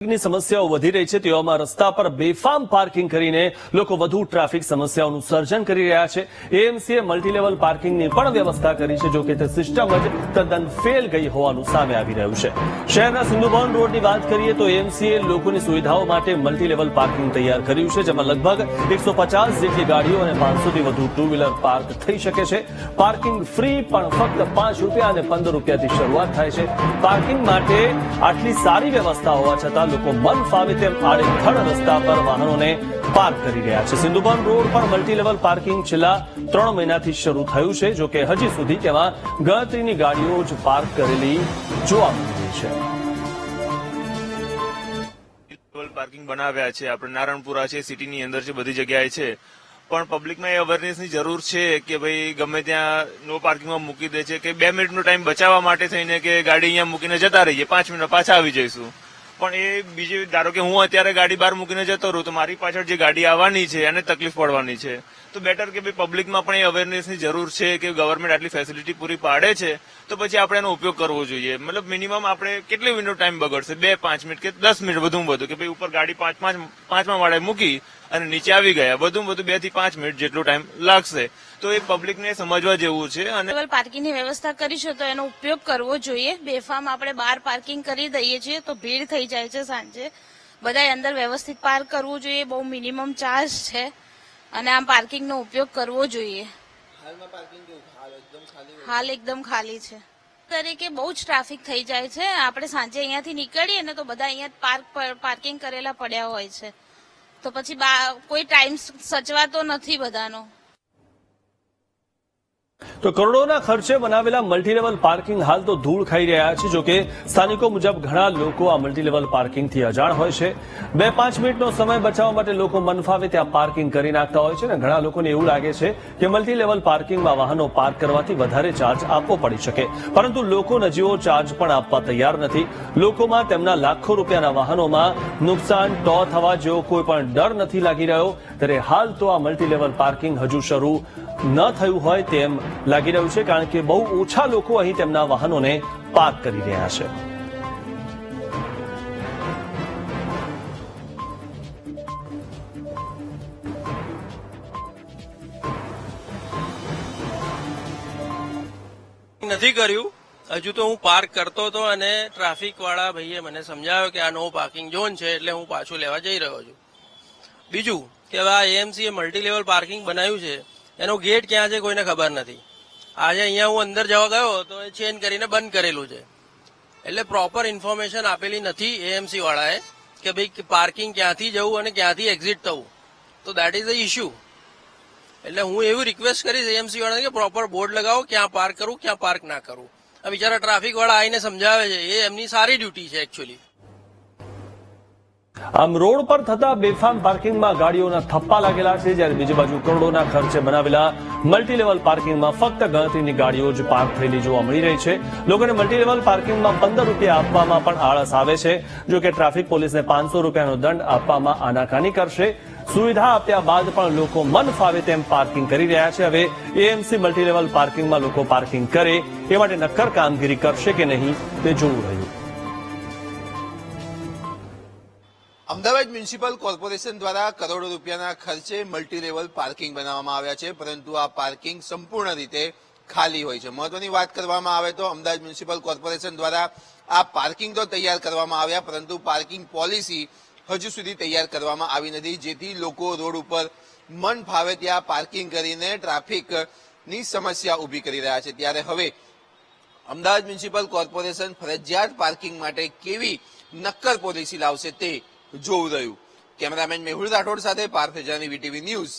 ની સમસ્યાઓ વધી રહી છે તેવામાં રસ્તા પર બેફામ પાર્કિંગ કરીને લોકો વધુ ટ્રાફિક સમસ્યાઓનું સર્જન કરી રહ્યા છે. એએમસીએ મલ્ટીલેવલ પાર્કિંગની પણ વ્યવસ્થા કરી છે જોકે તે સિસ્ટમ જ તદ્દન ફેલ ગઈ હોવાનું સામે આવી રહ્યું છે. શહેરના સિંધુભવન રોડની વાત કરીએ તો એએમસીએ લોકોની સુવિધાઓ માટે મલ્ટીલેવલ પાર્કિંગ તૈયાર કર્યું છે, જેમાં લગભગ એકસો જેટલી ગાડીઓ અને પાંચસોથી વધુ ટુ વ્હીલર પાર્ક થઈ શકે છે. પાર્કિંગ ફ્રી પણ ફક્ત પાંચ રૂપિયા અને પંદર રૂપિયાથી શરૂઆત થાય છે. પાર્કિંગ માટે આટલી સારી વ્યવસ્થા હોવા છતાં લોકો મન ફાવે તેમ આડેધડ રસ્તા પર વાહનોને પાર્ક કરી રહ્યા છે. સિંધુબન રોડ પર મલ્ટી લેવલ પાર્કિંગ છેલ્લા ત્રણ મહિનાથી શરૂ થયું છે, જો કે હજી સુધી તેમાં ગણતરીની ગાડીઓ જ પાર્ક કરેલી જોવા મળી રહી છે. પાર્કિંગ બનાવ્યા છે. આપણે નારણપુરા છે, સિટીની અંદર છે, બધી જગ્યાએ છે. પણ પબ્લિકમાં એ અવેરનેસની જરૂર છે કે ભાઈ ગમે ત્યાં નો પાર્કિંગમાં મૂકી દે છે કે બે મિનિટનો ટાઈમ બચાવવા માટે થઈને કે ગાડી અહીંયા મૂકીને જતા રહીએ. પાંચ મિનિટ પાછા આવી જઈશું. પણ એ બીજી ધારો કે હું અત્યારે ગાડી બહાર મૂકીને જતો રહું, તો મારી પાછળ જે ગાડી આવવાની છે, એને તકલીફ પડવાની છે. તો બેટર કે ભાઈ પબ્લિકમાં પણ એ અવેરનેસની જરૂર છે કે ગવર્મેન્ટ આટલી ફેસિલિટી પૂરી પાડે છે, તો પછી આપણે એનો ઉપયોગ કરવો જોઈએ. મતલબ મિનિમમ આપણે કેટલી મિનિટ ટાઈમ બગડશે? બે, પાંચ મિનિટ કે દસ મિનિટ, વધુમાં વધુ કે ભાઈ ઉપર ગાડી પાંચ પાંચ, પાંચમા માળે મૂકી અને નીચે આવી ગયા. વધુમાં વધુ બેથી પાંચ મિનિટ જેટલો ટાઈમ લાગશે. તો એ પબ્લિકને સમજવા જેવું છે અને પાર્કિંગની વ્યવસ્થા કરીશું તો એનો ઉપયોગ કરવો જોઈએ. બેફામ આપણે બહાર પાર્કિંગ કરી દઈએ છીએ તો ભીડ થઈ જાય છે સાંજે. બધા અંદર વ્યવસ્થિત પાર્ક કરવું જોઈએ. બહુ મિનિમમ ચાર્જ છે. અને આમ પાર્કિંગનો ઉપયોગ કરવો જોઈએ. હાલ એકદમ ખાલી છે. તરીકે બહુ જ ટ્રાફિક થઈ જાય છે. આપણે સાંજે અહીંયાથી નીકળીએ ને તો બધા અહીંયા પાર્ક પાર્કિંગ કરેલા પડ્યા હોય છે. તો પછી બા- કોઈ ટાઈમ સચવાતો નથી બધાનો. તો કરોડોના ખર્ચે બનાવેલા મલ્ટીલેવલ પાર્કિંગ હાલ તો ધૂળ ખાઈ રહ્યા છે. જોકે સ્થાનિકો મુજબ ઘણા લોકો આ મલ્ટીલેવલ પાર્કિંગથી અજાણ હોય છે. બે પાંચ મિનિટનો સમય બચાવવા માટે લોકો મનફાવે ત્યાં પાર્કિંગ કરી નાખતા હોય છે અને ઘણા લોકોને એવું લાગે છે કે મલ્ટીલેવલ પાર્કિંગમાં વાહનો પાર્ક કરવાથી વધારે ચાર્જ આપવો પડી શકે. પરંતુ લોકો નજીવો ચાર્જ પણ આપવા તૈયાર નથી. લોકોમાં તેમના લાખો રૂપિયાના વાહનોમાં નુકસાન ટો થવા જેવો કોઈ પણ ડર નથી લાગી રહ્યો. ત્યારે હાલ તો આ મલ્ટીલેવલ પાર્કિંગ હજુ શરૂ ન થયું હોય તેમ લાગી રહ્યું છે કારણ કે બહુ ઓછા લોકો અહીં તેમના વાહનોને પાર્ક કરી રહ્યા છે. નથી કર્યું? હજુ તો હું પાર્ક કરતો હતો અને ટ્રાફિક વાળા ભાઈએ મને સમજાવ્યો કે આ નો પાર્કિંગ ઝોન છે એટલે હું પાછું લેવા જઈ રહ્યો છું. બીજું કે હવે આ એએમસી એ મલ્ટી લેવલ પાર્કિંગ બનાવ્યું છે. એનો ગેટ ક્યાં છે કોઈને ખબર નથી. આજે અહીંયા હું અંદર જવા ગયો તો એ ચેન કરીને બંધ કરેલું છે. એટલે પ્રોપર ઇન્ફોર્મેશન આપેલી નથી એએમસી વાળાએ કે ભાઈ પાર્કિંગ ક્યાંથી જવું અને ક્યાંથી એક્ઝિટ થવું. તો દેટ ઇઝ ધ ઇશ્યુ એટલે હું એવું રિક્વેસ્ટ કરીશ એએમસી વાળાને કે પ્રોપર બોર્ડ લગાવો, ક્યાં પાર્ક કરું ક્યાં પાર્ક ના કરું આ બિચારા ટ્રાફિક વાળા આવીને સમજાવે છે. એ એમની સારી ડ્યુટી છે એકચ્યુઅલી આમ રોડ પર થતા બેફામ પાર્કિંગમાં ગાડીઓના થપ્પા લાગેલા છે જ્યારે બીજી બાજુ કરોડોના ખર્ચે બનાવેલા મલ્ટીલેવલ પાર્કિંગમાં ફક્ત ગણતરીની ગાડીઓ જ પાર્ક થયેલી જોવા મળી રહી છે. લોકોને મલ્ટીલેવલ પાર્કિંગમાં પંદર રૂપિયા આપવામાં પણ આળસ આવે છે. જો કે ટ્રાફિક પોલીસને પાંચસો રૂપિયાનો દંડ આપવામાં આનાકાની કરશે. સુવિધા આપ્યા બાદ પણ લોકો મન ફાવે તેમ પાર્કિંગ કરી રહ્યા છે. હવે એએમસી મલ્ટીલેવલ પાર્કિંગમાં લોકો પાર્કિંગ કરે એ માટે નક્કર કામગીરી કરશે કે નહીં તે જોવું રહ્યું. અમદાવાદ મ્યુનિસિપલ કોર્પોરેશન દ્વારા કરોડો રૂપિયાના ખર્ચે મલ્ટી લેવલ પાર્કિંગ બનાવવામાં આવ્યા છે, પરંતુ આ પાર્કિંગ સંપૂર્ણ રીતે ખાલી હોય છે. મહત્વની વાત કરવામાં આવે તો અમદાવાદ મ્યુનિસિપલ કોર્પોરેશન દ્વારા આ પાર્કિંગ તો તૈયાર કરવામાં આવ્યા, પરંતુ પાર્કિંગ પોલિસી હજુ સુધી તૈયાર કરવામાં આવી નથી, જેથી લોકો રોડ ઉપર મન ફાવે ત્યાં પાર્કિંગ કરીને ટ્રાફિકની સમસ્યા ઊભી કરી રહ્યા છે. ત્યારે હવે અમદાવાદ મ્યુનિસિપલ કોર્પોરેશન ફરજિયાત પાર્કિંગ માટે કેવી નક્કર પોલિસી લાવશે તે જોવું રહ્યું કેમેરામેન મેહુલ રાઠોડ સાથે પાર્થ વીટીવી ન્યૂઝ.